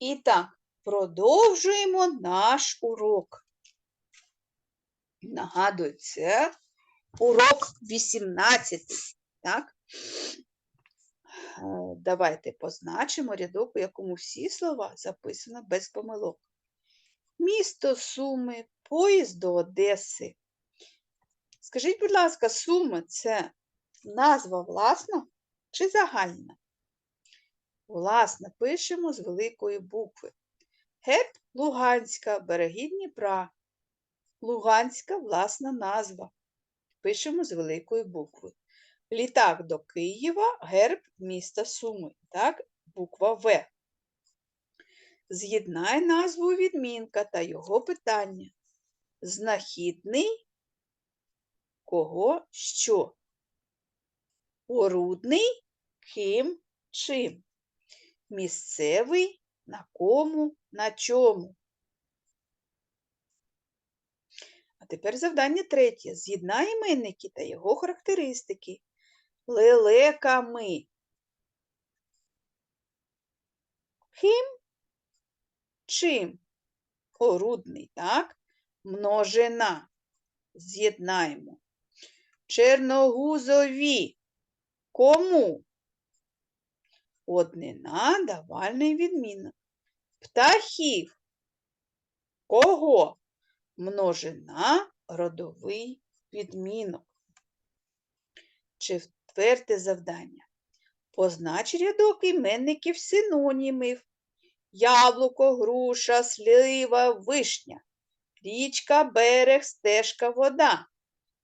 І так, продовжуємо наш урок. Нагадую, це урок 18. Так? Е, Давайте позначимо рядок, у якому всі слова записано без помилок. Місто Суми, поїзд до Одеси. Скажіть, будь ласка, Суми це назва власна чи загальна? Власне, пишемо з великої букви. Герб Луганська, береги Дніпра. Луганська власна назва. Пишемо з великої букви. Літак до Києва, герб міста Суми. Так, буква В. З'єднай назву відмінка та його питання. Знахідний кого що? Орудний ким чим? Місцевий на кому, на чому. А тепер завдання третє. З'єднай іменники та його характеристики. Лелеками. Ким? Чим? Орудний, так? Множина. З'єднаємо. Черногузові. Кому? Однина давальний відмінок. Птахів. Кого? Множина родовий відмінок. Четверте завдання. Познач рядок іменників синонімів. Яблуко, груша, слива, вишня. Річка, берег, стежка, вода.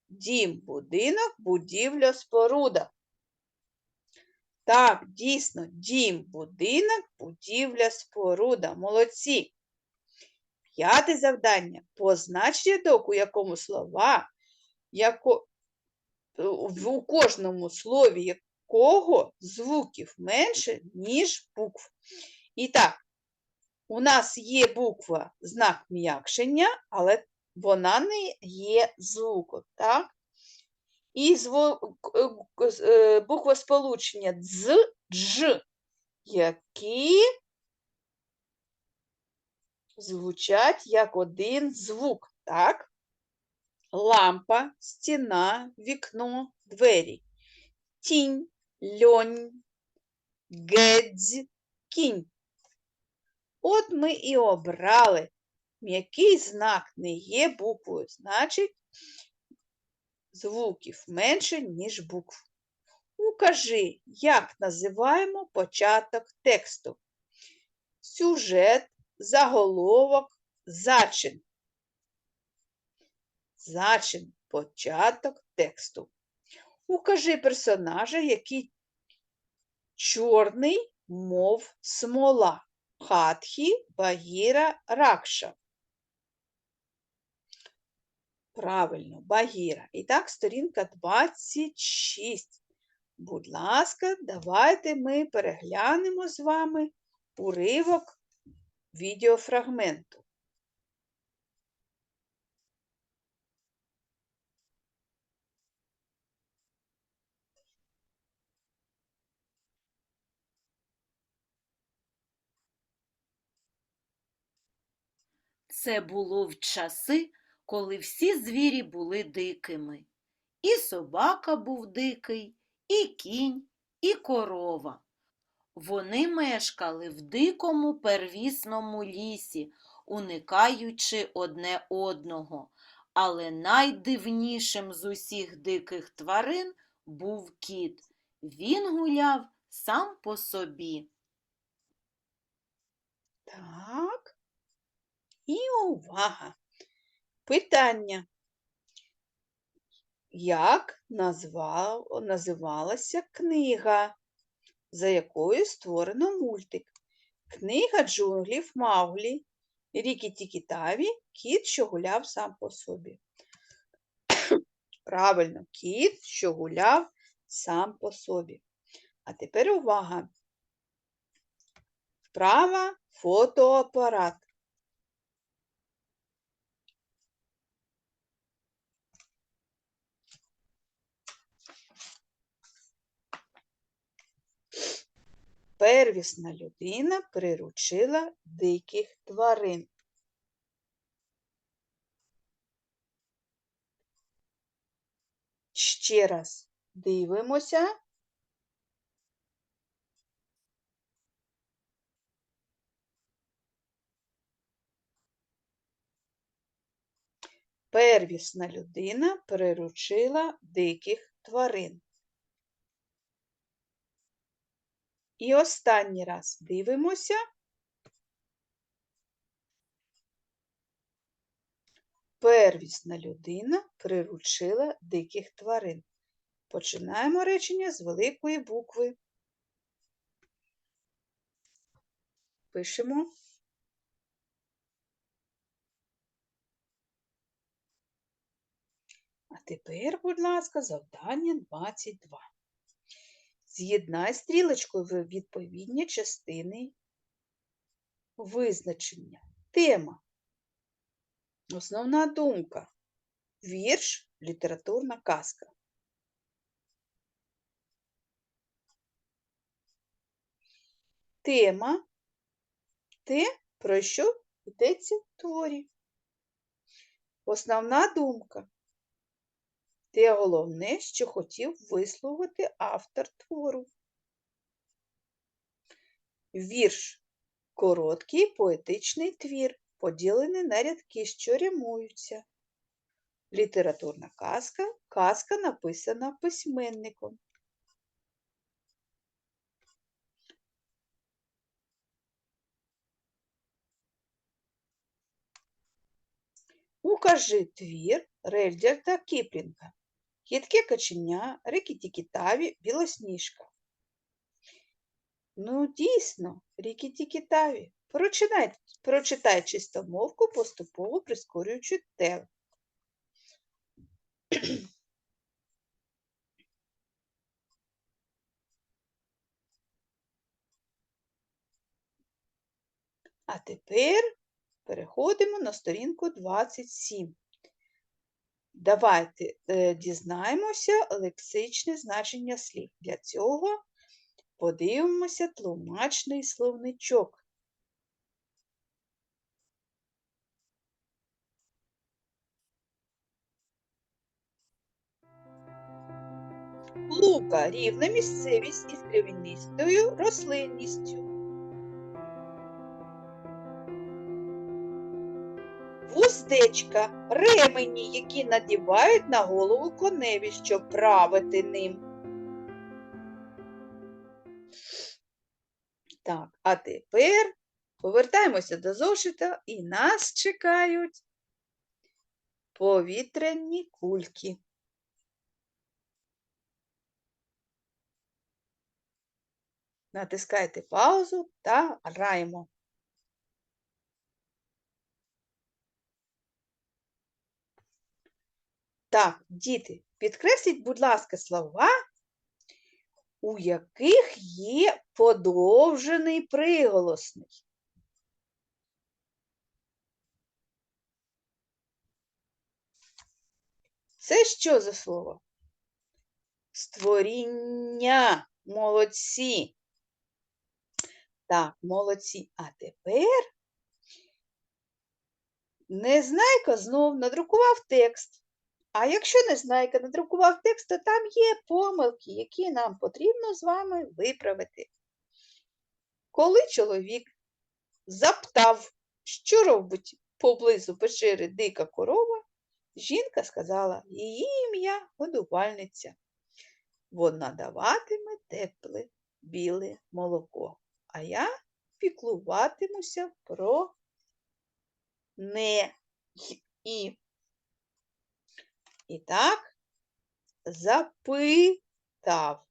Дім, будинок, будівля, споруда. Так, дійсно, дім, будинок, будівля, споруда. Молодці. П'яте завдання. Познач рядок, у якому слова, яко, у кожному слові якого звуків менше, ніж букв. І так, у нас є буква знак м'якшення, але вона не є звуком, так? І зво... з- е, буква сполучення дз, дж, які звучать як один звук, так? Лампа, стіна, вікно, двері. Тінь, льонь, гедзь, кінь. От ми і обрали, м'який знак не є буквою, значить звуків менше, ніж букв. Укажи, як називаємо початок тексту. Сюжет, заголовок, зачин. Зачин початок тексту. Укажи персонажа, який чорний, мов смола. Хатхі, Багіра, Ракша. Правильно, Багіра. І так, сторінка 26. Будь ласка, давайте ми переглянемо з вами уривок відеофрагменту. Це було в часи, коли всі звірі були дикими. І собака був дикий, і кінь, і корова. Вони мешкали в дикому первісному лісі, уникаючи одне одного. Але найдивнішим з усіх диких тварин був кіт. Він гуляв сам по собі. Так. І увага. Питання. Як назвав, називалася книга, за якою створено мультик? Книга джунглів Мауглі, Рікі Тікітаві, кіт, що гуляв сам по собі. Правильно, кіт, що гуляв сам по собі. А тепер увага. Вправа фотоапарат. Первісна людина приручила диких тварин. Ще раз дивимося. Первісна людина приручила диких тварин. І останній раз дивимося. Первісна людина приручила диких тварин. Починаємо речення з великої букви. Пишемо. А тепер, будь ласка, завдання 22. З'єднай стрілочкою в відповідні частини визначення. Тема. Основна думка. Вірш, літературна казка. Тема те, про що йдеться в творі. Основна думка. Те головне, що хотів висловити автор твору. Вірш короткий поетичний твір, поділений на рядки, що рямуються. Літературна казка казка написана письменником. Укажи твір Рельдерта Кіплінга. Хитке каченя, рикітікітаві, білосніжка. Ну, дійсно, рікітікітаві. Прочитай, прочитай чистомовку, поступово прискорюючи темп. А тепер переходимо на сторінку 27. Давайте е, дізнаємося лексичне значення слів. Для цього подивимося тлумачний словничок. Лука рівна місцевість із травянистою рослинністю. Вуздечка ремені, які надівають на голову коневі, щоб правити ним. Так, а тепер повертаємося до зошита і нас чекають повітряні кульки. Натискайте паузу та граємо. Так, діти, підкресліть, будь ласка, слова, у яких є подовжений приголосний. Це що за слово? Створіння, молодці. Так, молодці. А тепер Незнайка знов надрукував текст. А якщо Незнайка надрукував текст, то там є помилки, які нам потрібно з вами виправити. Коли чоловік заптав, що робить поблизу печери дика корова, жінка сказала, її ім'я годувальниця. Вона даватиме тепле біле молоко, а я піклуватимуся про не і. І так, запитав.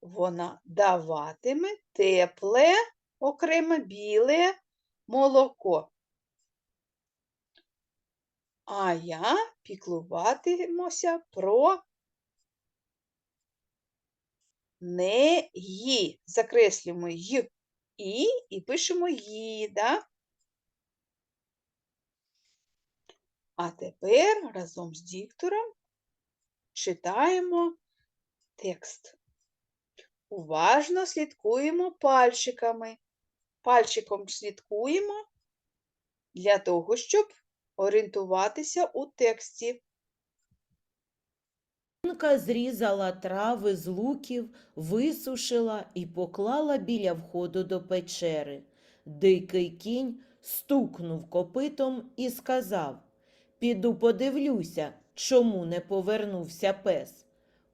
Вона даватиме тепле, окремо біле молоко. А я піклуватимуся про не ї. Закреслюємо й і і пишемо ї, да? А тепер разом з диктором читаємо текст. Уважно слідкуємо пальчиками. Пальчиком слідкуємо для того, щоб орієнтуватися у тексті. Жінка зрізала трави з луків, висушила і поклала біля входу до печери. Дикий кінь стукнув копитом і сказав Піду подивлюся, чому не повернувся пес.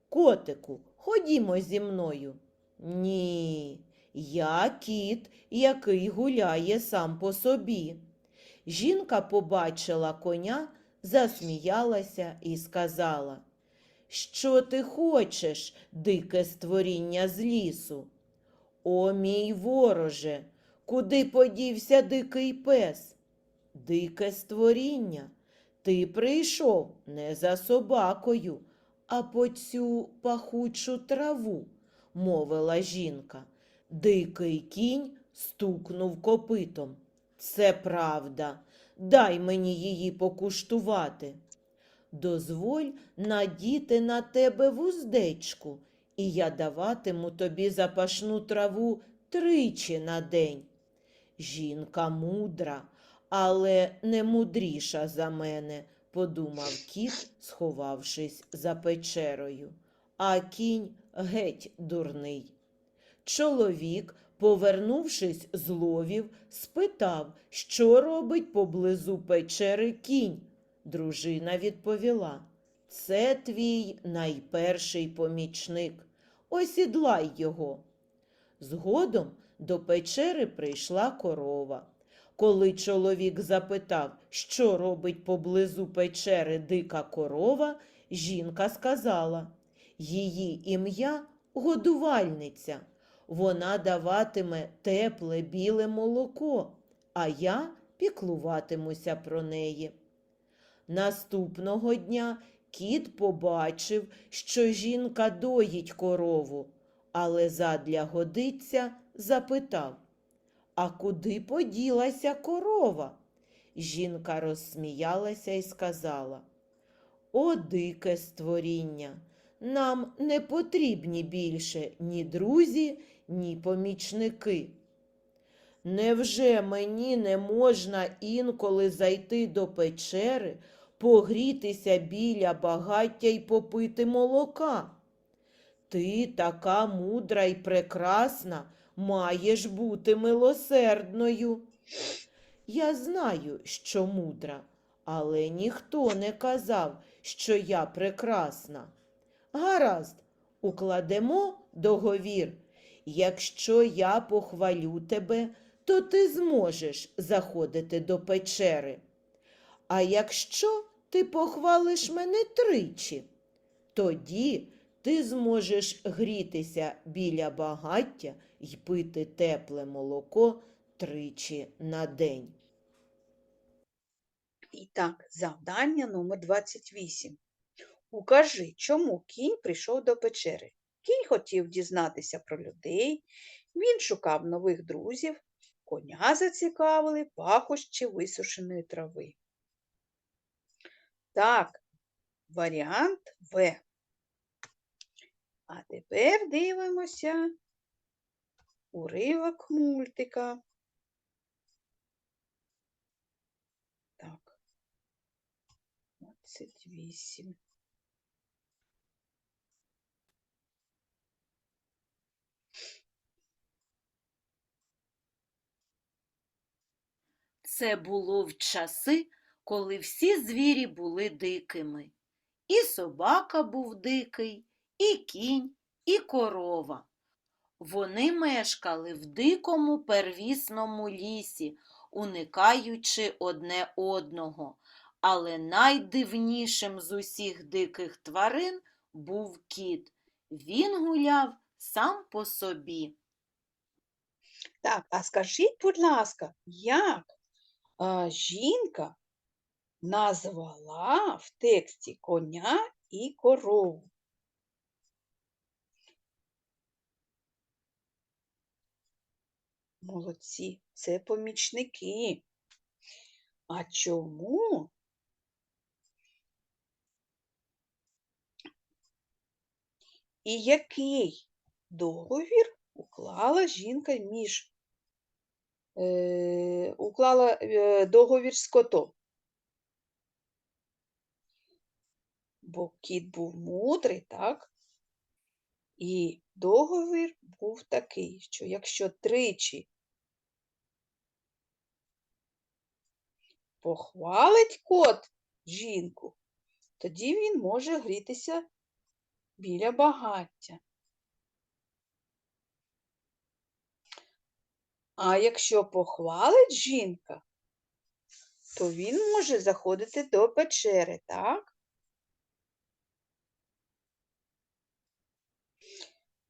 Котику, ходімо зі мною. Ні, я кіт, який гуляє сам по собі. Жінка побачила коня, засміялася і сказала що ти хочеш, дике створіння з лісу? О, мій вороже, куди подівся дикий пес? Дике створіння, ти прийшов не за собакою, а по цю пахучу траву, мовила жінка. Дикий кінь стукнув копитом. Це правда, дай мені її покуштувати. Дозволь надіти на тебе вуздечку, і я даватиму тобі запашну траву тричі на день. Жінка мудра, але не мудріша за мене, подумав кіт, сховавшись за печерою. А кінь геть дурний. Чоловік, повернувшись з ловів, спитав, що робить поблизу печери кінь. Дружина відповіла Це твій найперший помічник. Осідлай його. Згодом до печери прийшла корова. Коли чоловік запитав, що робить поблизу печери дика корова, жінка сказала Її ім'я годувальниця. Вона даватиме тепле біле молоко, а я піклуватимуся про неї. Наступного дня кіт побачив, що жінка доїть корову, але задля годиться запитав А куди поділася корова? Жінка розсміялася і сказала О, дике створіння! Нам не потрібні більше ні друзі, ні помічники. Невже мені не можна інколи зайти до печери, погрітися біля багаття й попити молока? Ти така мудра й прекрасна, маєш бути милосердною. Я знаю, що мудра, але ніхто не казав, що я прекрасна. Гаразд, укладемо договір. Якщо я похвалю тебе, то ти зможеш заходити до печери. А якщо ти похвалиш мене тричі, тоді ти зможеш грітися біля багаття й пити тепле молоко тричі на день. І так, завдання номер 28. Укажи, чому кінь прийшов до печери. Кінь хотів дізнатися про людей, він шукав нових друзів, коня зацікавили пахощі висушеної трави. Так, варіант В. А тепер дивимося уривок мультика. Так. 28. Це було в часи, коли всі звірі були дикими. І собака був дикий, і кінь, і корова. Вони мешкали в дикому первісному лісі, уникаючи одне одного. Але найдивнішим з усіх диких тварин був кіт. Він гуляв сам по собі. Так, а скажіть, будь ласка, як а, жінка назвала в тексті коня і корову? Молодці, це помічники. А чому І який договір уклала жінка між е, уклала е, договір з котом? Бо кіт був мудрий, так? І договір був такий, що якщо тричі похвалить кот жінку, тоді він може грітися біля багаття. А якщо похвалить жінка, то він може заходити до печери, так?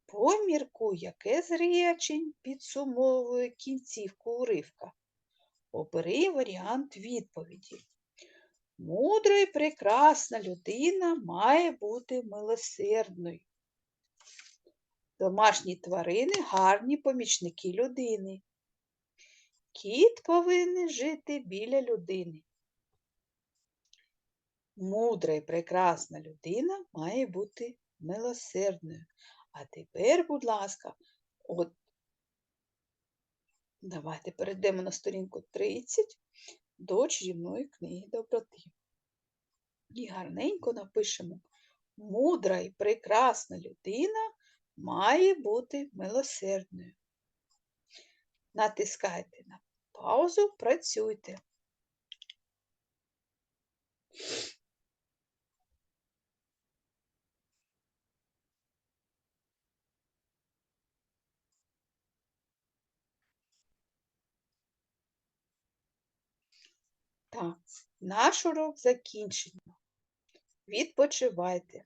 Поміркуй, яке з речень підсумовує кінцівку уривка. Обери варіант відповіді. Мудра і прекрасна людина має бути милосердною. Домашні тварини гарні помічники людини. Кіт повинен жити біля людини. Мудра і прекрасна людина має бути милосердною. А тепер, будь ласка, от давайте перейдемо на сторінку 30 до чарівної книги доброти. І гарненько напишемо. Мудра і прекрасна людина має бути милосердною. Натискайте на паузу, працюйте. Наш урок закінчено. Відпочивайте.